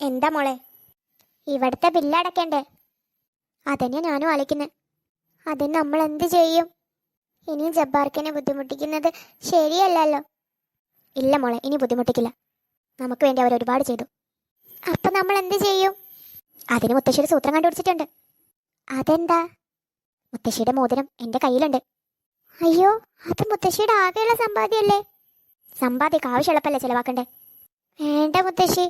എന്താ മോളെ? ഇവിടുത്തെ ബില്ലടക്കണ്ടേ അതന്നെ ഞാനും ആലോചിക്കുന്നത് അതിന് നമ്മൾ എന്ത് ചെയ്യും? ഇനിയും ജബ്ബാർക്കിനെ ബുദ്ധിമുട്ടിക്കുന്നത് ശരിയല്ലല്ലോ. ഇല്ല മോളെ ഇനി ബുദ്ധിമുട്ടിക്കില്ല. നമുക്ക് വേണ്ടി അവർ ഒരുപാട് ചെയ്തു. അപ്പൊ നമ്മൾ എന്ത് ചെയ്യും? അതിന് മുത്തശ്ശിയുടെ സൂത്രം കണ്ടുപിടിച്ചിട്ടുണ്ട്. അതെന്താ? മുത്തശ്ശിയുടെ മോതിരം എന്റെ കയ്യിലുണ്ട്. അയ്യോ അത് മുത്തശ്ശിയുടെ ആകെയുള്ള സമ്പാദ്യമല്ലേ? സമ്പാദ്യക്ക് ആവശ്യമുള്ളപ്പല്ലേ ചെലവാക്കണ്ടേ? വേണ്ട മുത്തശ്ശി.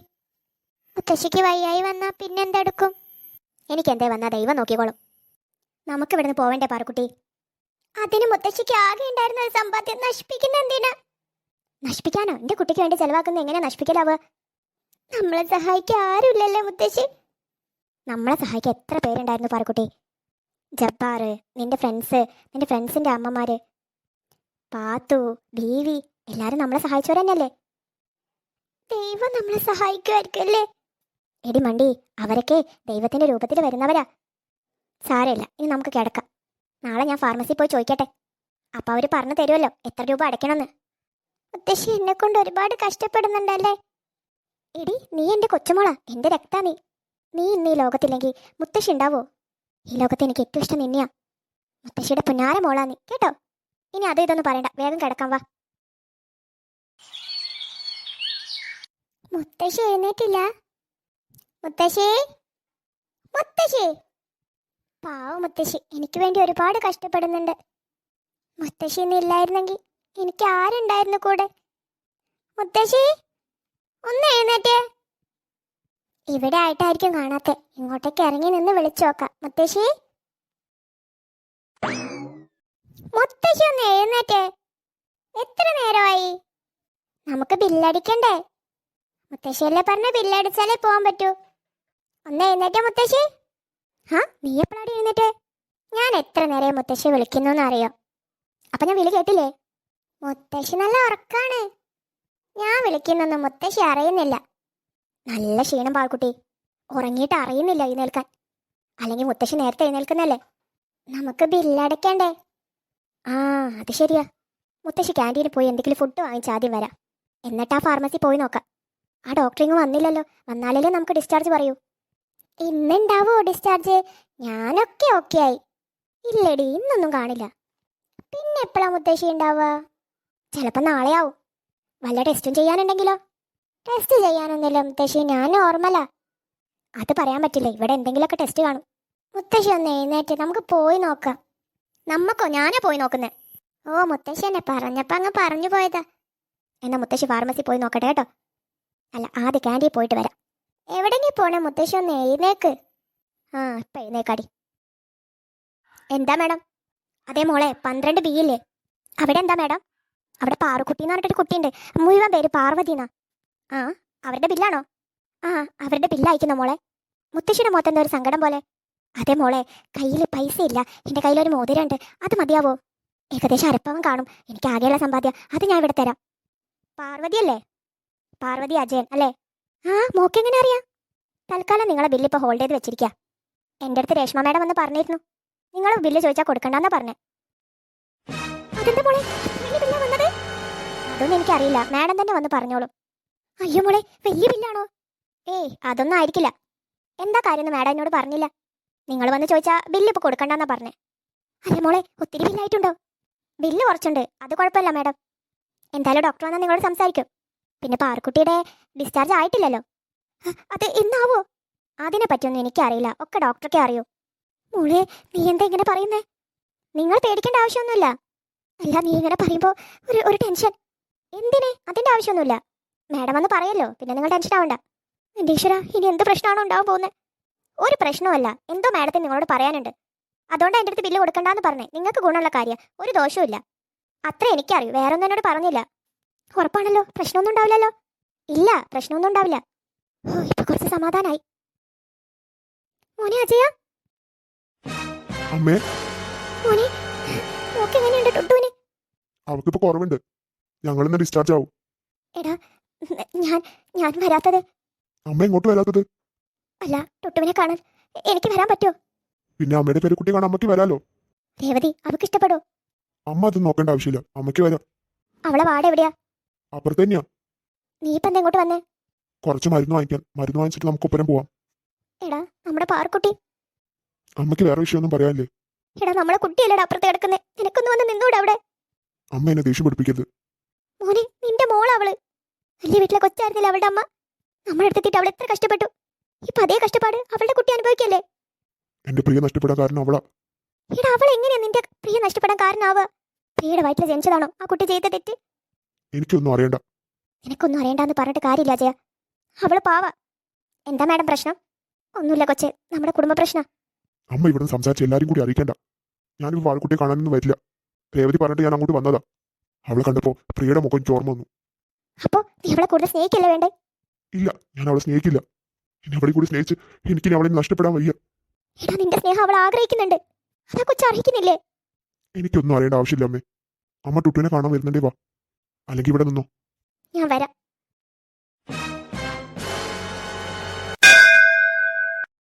മുത്തശ്ശിക്ക് വയ്യായി വന്നാൽ പിന്നെന്തെടുക്കും എനിക്ക് എന്തേ വന്നാ ദൈവം നോക്കിക്കോളും. നമുക്ക് ഇവിടുന്ന് പോവേണ്ടേ പാറക്കുട്ടി? അതിന് മുത്തശ്ശിക്ക് ആകെ ഉണ്ടായിരുന്ന ഒരു സമ്പാദ്യം നശിപ്പിക്കുന്ന എന്തിനാ? നശിപ്പിക്കാനോ? എന്റെ കുട്ടിക്ക് വേണ്ടി ചെലവാക്കുന്ന എങ്ങനെ നശിപ്പിക്കലാവുക? നമ്മളെ സഹായിക്കാൻ ആരുമില്ലല്ലേ മുത്തശ്ശി. നമ്മളെ സഹായിക്കാൻ എത്ര പേരുണ്ടായിരുന്നു പാറക്കുട്ടി? ജബ്ബാർ നിന്റെ ഫ്രണ്ട്സ് നിന്റെ ഫ്രണ്ട്സിന്റെ അമ്മമാര്. പാത്തു ബീവി എല്ലാരും നമ്മളെ സഹായിച്ചവർ തന്നെയല്ലേ ദൈവം നമ്മളെ സഹായിക്കുമായിരിക്കും അല്ലേ? എടി മണ്ടി അവരൊക്കെ ദൈവത്തിന്റെ രൂപത്തിൽ വരുന്നവരാ. സാരമില്ല ഇനി നമുക്ക് കിടക്കാം. നാളെ ഞാൻ ഫാർമസിയിൽ പോയി ചോദിക്കട്ടെ. അപ്പൊ അവർ പറഞ്ഞു തരുമല്ലോ എത്ര രൂപ അടയ്ക്കണമെന്ന്. മുത്തശ്ശി എന്നെ കൊണ്ട് ഒരുപാട് കഷ്ടപ്പെടുന്നുണ്ടല്ലേ? എടി നീ എന്റെ കൊച്ചുമോളാ എന്റെ രക്താ നീ. നീ ഇന്ന് ഈ ലോകത്തില്ലെങ്കിൽ മുത്തശ്ശി ഉണ്ടാവോ? ഈ ലോകത്ത് എനിക്ക് ഏറ്റവും ഇഷ്ടം നിന്നെയാ. മുത്തശ്ശിയുടെ പുന്നാര മോളാ നീ കേട്ടോ? ഇനി അത് ഇതൊന്നും പറയണ്ട വേഗം കിടക്കാം വാ. മുത്തശ്ശി എഴുന്നേറ്റില്ല. മുത്തശ്ശി മുത്തശ്ശി. പാവ മുത്തശ്ശി എനിക്ക് വേണ്ടി ഒരുപാട് കഷ്ടപ്പെടുന്നുണ്ട്. മുത്തശ്ശി ഇന്നില്ലായിരുന്നെങ്കിൽ എനിക്ക് ആരുണ്ടായിരുന്നു കൂടെ? മുത്തശ്ശി ഒന്ന് എഴുന്നേറ്റേ. ഇവിടെ ആയിട്ടായിരിക്കും കാണാത്തെ. ഇങ്ങോട്ടേക്ക് ഇറങ്ങി നിന്ന് വിളിച്ചു നോക്കാം. മുത്തശ്ശി. മുത്തശ്ശി ഒന്ന് എഴുന്നേറ്റേ. എത്ര നേരമായി? നമുക്ക് ബില്ലടിക്കണ്ടേ? മുത്തശ്ശിയല്ലേ പറഞ്ഞ ബില്ലടിച്ചാലേ പോകാൻ പറ്റൂ? ഒന്ന് എഴുന്നേറ്റേ മുത്തശ്ശി. ഹാ നീ എപ്പോഴാണ് എഴുന്നേറ്റ്? ഞാൻ എത്ര നേരം മുത്തശ്ശി വിളിക്കുന്നു അറിയോ. അപ്പൊ ഞാൻ വിളി കേട്ടില്ലേ? മുത്തശ്ശി നല്ല ഉറക്കാണ്. ഞാൻ വിളിക്കുന്നൊന്നും മുത്തശ്ശി അറിയുന്നില്ല. നല്ല ക്ഷീണം പാൽക്കുട്ടി. ഉറങ്ങിയിട്ട് അറിയുന്നില്ല എഴുന്നേൽക്കാൻ. അല്ലെങ്കിൽ മുത്തശ്ശി നേരത്തെ എഴുന്നേൽക്കുന്നല്ലേ? നമുക്ക് ബില്ലടയ്ക്കണ്ടേ ആ അത് ശരിയാ. മുത്തശ്ശി ക്യാന്റീനിൽ പോയി എന്തെങ്കിലും ഫുഡ് വാങ്ങിച്ച് ആദ്യം വരാം. എന്നിട്ട് ആ ഫാർമസി പോയി നോക്കാം. ആ ഡോക്ടറിങ് വന്നില്ലല്ലോ. വന്നാലല്ലേ നമുക്ക് ഡിസ്ചാർജ് പറയൂ. ഇന്നുണ്ടാവോ ഡിസ്ചാർജ് ഞാനൊക്കെ ഓക്കെ ആയി. ഇല്ലടി ഇന്നൊന്നും കാണില്ല. പിന്നെ എപ്പോഴാ മുത്തശ്ശി ഉണ്ടാവുക ചിലപ്പോൾ നാളെ ആവും വല്ല ടെസ്റ്റും ചെയ്യാനുണ്ടെങ്കിലോ? ടെസ്റ്റ് ചെയ്യാനൊന്നുമില്ല മുത്തശ്ശി ഞാൻ നോർമലാ അത് പറയാൻ പറ്റില്ല ഇവിടെ എന്തെങ്കിലുമൊക്കെ ടെസ്റ്റ് കാണും. മുത്തശ്ശി ഒന്ന് എഴുന്നേറ്റ് നമുക്ക് പോയി നോക്കാം. നമ്മക്കോ ഞാനാ പോയി നോക്കുന്നേ? ഓ മുത്തശ്ശി എന്നെ പറഞ്ഞപ്പോ അങ്ങ് പറഞ്ഞു പോയതാ. എന്നാ മുത്തശ്ശി ഫാർമസി പോയി നോക്കട്ടെ കേട്ടോ. അല്ല ആദ്യ ക്യാന്റീൻ പോയിട്ട് വരാം. എവിടെങ്കിൽ പോണേ മുത്തശ്ശി? ഒന്ന് എഴുന്നേക്ക്. ആ ഇപ്പൊ എഴുന്നേക്കാടി. എന്താ മേഡം? അതേ മോളെ പന്ത്രണ്ട് ബി ഇല്ലേ? അവിടെ എന്താ മേഡം? അവിടെ പാറുക്കുട്ടി എന്ന് പറഞ്ഞിട്ടൊരു കുട്ടിയുണ്ട്. മുഴുവൻ പേര് പാർവതി എന്നാ. ആ അവരുടെ ബില്ലാണോ? ആ അവരുടെ ബില്ല് അയക്കുന്ന മോളെ? മുത്തശ്ശിയുടെ മുഖത്ത് എന്താ ഒരു സങ്കടം പോലെ? അതെ മോളെ കയ്യിൽ പൈസ ഇല്ല. എന്റെ കയ്യിലൊരു മോതിരമുണ്ട് അത് മതിയാവോ? ഏകദേശം അരപ്പവൻ കാണും. എനിക്ക് ആകെയുള്ള സമ്പാദ്യം. അത് ഞാൻ ഇവിടെ തരാം. പാർവതി അല്ലേ? പാർവതി അജയൻ അല്ലേ? ആ മോക്ക് എങ്ങനെ അറിയാം? തൽക്കാലം നിങ്ങളെ ബില്ല് ഇപ്പോൾ ഹോൾഡ് ചെയ്ത് വെച്ചിരിക്കുക എന്റെ അടുത്ത് രേഷ്മ മാഡം വന്ന് പറഞ്ഞിരുന്നു. നിങ്ങൾ ബില്ല് ചോദിച്ചാൽ കൊടുക്കണ്ടെന്നാ പറഞ്ഞേ. അതെന്താ മോളെ? വലിയ വന്നത്? അതൊന്നും എനിക്കറിയില്ല. മാഡം തന്നെ വന്ന് പറഞ്ഞോളൂ. അയ്യോ മോളെ വലിയ ബില്ലാണോ ഏയ് അതൊന്നും ആയിരിക്കില്ല. എന്താ കാര്യം എന്ന് മാഡം എന്നോട് പറഞ്ഞില്ല. നിങ്ങൾ വന്ന് ചോദിച്ചാൽ ബില്ല് ഇപ്പോൾ കൊടുക്കണ്ടെന്നാ പറഞ്ഞേ. അല്ല മോളെ ഒത്തിരി ബില്ലായിട്ടുണ്ടോ ബില്ല് കുറച്ചുണ്ട്. അത് കുഴപ്പമില്ല മാഡം. എന്തായാലും ഡോക്ടർ വന്നാൽ നിങ്ങളോട് സംസാരിക്കും. പിന്നെ പാർക്കുട്ടിയുടെ ഡിസ്ചാർജ് ആയിട്ടില്ലല്ലോ. അത് എന്നാവോ അതിനെ പറ്റിയൊന്നും എനിക്കറിയില്ല. ഒക്കെ ഡോക്ടർക്ക് അറിയൂ. മോളെ നീ എന്താ ഇങ്ങനെ പറയുന്നേ? നിങ്ങൾ പേടിക്കേണ്ട ആവശ്യമൊന്നുമില്ല. അല്ല നീ ഇങ്ങനെ പറയുമ്പോൾ ഒരു ഒരു ടെൻഷൻ എന്തിനെ? അതിന്റെ ആവശ്യമൊന്നുമില്ല. മാഡം വന്ന് പറയല്ലോ. പിന്നെ നിങ്ങൾ ടെൻഷൻ ആവണ്ട. എന്റെ ഈശ്വര ഇനി എന്ത് പ്രശ്നമാണോ ഉണ്ടാവാൻ പോകുന്നത് ഒരു പ്രശ്നവുമല്ല. എന്തോ മാഡത്തിന് നിങ്ങളോട് പറയാനുണ്ട്. അതുകൊണ്ട് എന്റെ അടുത്ത് ബില്ല് കൊടുക്കണ്ടെന്ന് പറഞ്ഞേ. നിങ്ങൾക്ക് ഗുണമുള്ള കാര്യം. ഒരു ദോഷവും ഇല്ല അത്ര എനിക്കറിയൂ. വേറെ ഒന്നും എന്നോട് പറഞ്ഞില്ല. ഉറപ്പാണല്ലോ. പ്രശ്നമൊന്നും ഉണ്ടാവില്ലല്ലോ. ഇല്ല പ്രശ്നമൊന്നും ഉണ്ടാവില്ല. ഓ ഇപ്പൊ കുറച്ച് സമാധാനായി. മോനെ അജയ? അമ്മേ? മോനെ ഓക്കെ എങ്ങനെയുണ്ട് ടുട്ടുവിന് അവൾക്കിപ്പോ കുറവുണ്ട്. ഞങ്ങൾ ഇന്ന് ഡിസ്ചാർജ് ആവും. എടാ ഞാൻ ഞാൻ വരാത്തത്. അമ്മ എങ്ങോട്ട് വരാത്തത്? അല്ല ടുട്ടുവിനെ കാണാൻ എനിക്ക് വരാൻ പറ്റുമോ പിന്നെ അമ്മയുടെ പേര് കുട്ടി കാണാൻ അമ്മയ്ക്ക് വരാലോ? രേവതി അവൾക്ക് ഇഷ്ടപ്പെടോ? അമ്മ അത് നോക്കേണ്ട ആവശ്യമില്ല. അമ്മയ്ക്ക് വരാം. അവളെ വാട് എവിടെയാ അപ്പുറത്ത് തന്നെയാ. നീ ഇപ്പൊ എങ്ങോട്ട് വന്നേ? കുറച്ച് മരുന്ന് വാങ്ങിക്കാൻ. മരുന്ന് വാങ്ങിച്ചിട്ട് നമുക്ക് ഒപ്പരം പോവാം. എടാ നമ്മുടെ പാർക്കുട്ടി അമ്മയ്ക്ക് വേറെ വിഷയമൊന്നും പറയാനില്ലേ? എടാ നമ്മളെ കുട്ടിയല്ലേടാ അപ്പുറത്ത് കിടക്കുന്നേ? നിനക്കൊന്ന് വന്ന് നിന്നൂടെ അവിടെ? അമ്മ എന്നെ ദേഷ്യം പിടിപ്പിക്കരുത്. മോനെ നിന്റെ മോളാ അവൾ. വലിയ വീട്ടിലെ കൊച്ചായിരുന്നില്ല അവളുടെ അമ്മ? നമ്മളെടുത്തിട്ട് അവൾ എത്ര കഷ്ടപ്പെട്ടു. ഇപ്പൊ അതേ കഷ്ടപ്പാട് അവളുടെ കുട്ടി അനുഭവിക്കല്ലേ? എന്റെ പ്രിയ നഷ്ടപ്പെടാൻ കാരണം അവളാ. എടാ അവൾ എങ്ങനെയാ നിന്റെ പ്രിയ നഷ്ടപ്പെടാൻ കാരണമാവുക പ്രിയയുടെ വയറ്റിൽ ജനിച്ചതാണോ? ആ കുട്ടി ചെയ്ത തെറ്റ്? എനിക്കൊന്നും അറിയണ്ട. എനിക്കൊന്നും അറിയണ്ടെന്ന് പറഞ്ഞിട്ട് കാര്യമില്ല അജയ. അവൾ പാവ. എന്താ മാഡം പ്രശ്നം? ഒന്നുമില്ല കൊച്ചെ. നമ്മുടെ കുടുംബ പ്രശ്ന. അമ്മ ഇവിടെ സംസാരിച്ച് എല്ലാരും കൂടി അറിയിക്കണ്ട. ഞാനിപ്പോ വാഴക്കുട്ടിയെ കാണാനൊന്നും വരില്ല. രേവതി പറഞ്ഞിട്ട് ഞാൻ അങ്ങോട്ട് വന്നതാ. അവളെ കണ്ടപ്പോ പ്രിയയുടെ മുഖം എനിക്ക് ഓർമ്മ വന്നു. അപ്പോ നീ അവളെ കൂടുതൽ സ്നേഹിക്കല്ലേ വേണ്ടേ? ഇല്ല ഞാൻ അവളെ സ്നേഹിക്കില്ല. എന്നെ അവളെ കൂടി സ്നേഹിച്ച് എനിക്ക് അവളെ നഷ്ടപ്പെടാൻ വയ്യ. എടാ നിന്റെ സ്നേഹം അവൾ ആഗ്രഹിക്കുന്നുണ്ട്. അതാ കൊച്ചു അർഹിക്കുന്നില്ലേ എനിക്കൊന്നും അറിയേണ്ട ആവശ്യമില്ല അമ്മേ. അമ്മ ടുട്ടുവിനെ കാണാൻ വരുന്നുണ്ടേ വാ. അല്ലെങ്കിൽ ഇവിടെ നിന്നോ? ഞാൻ വരാം.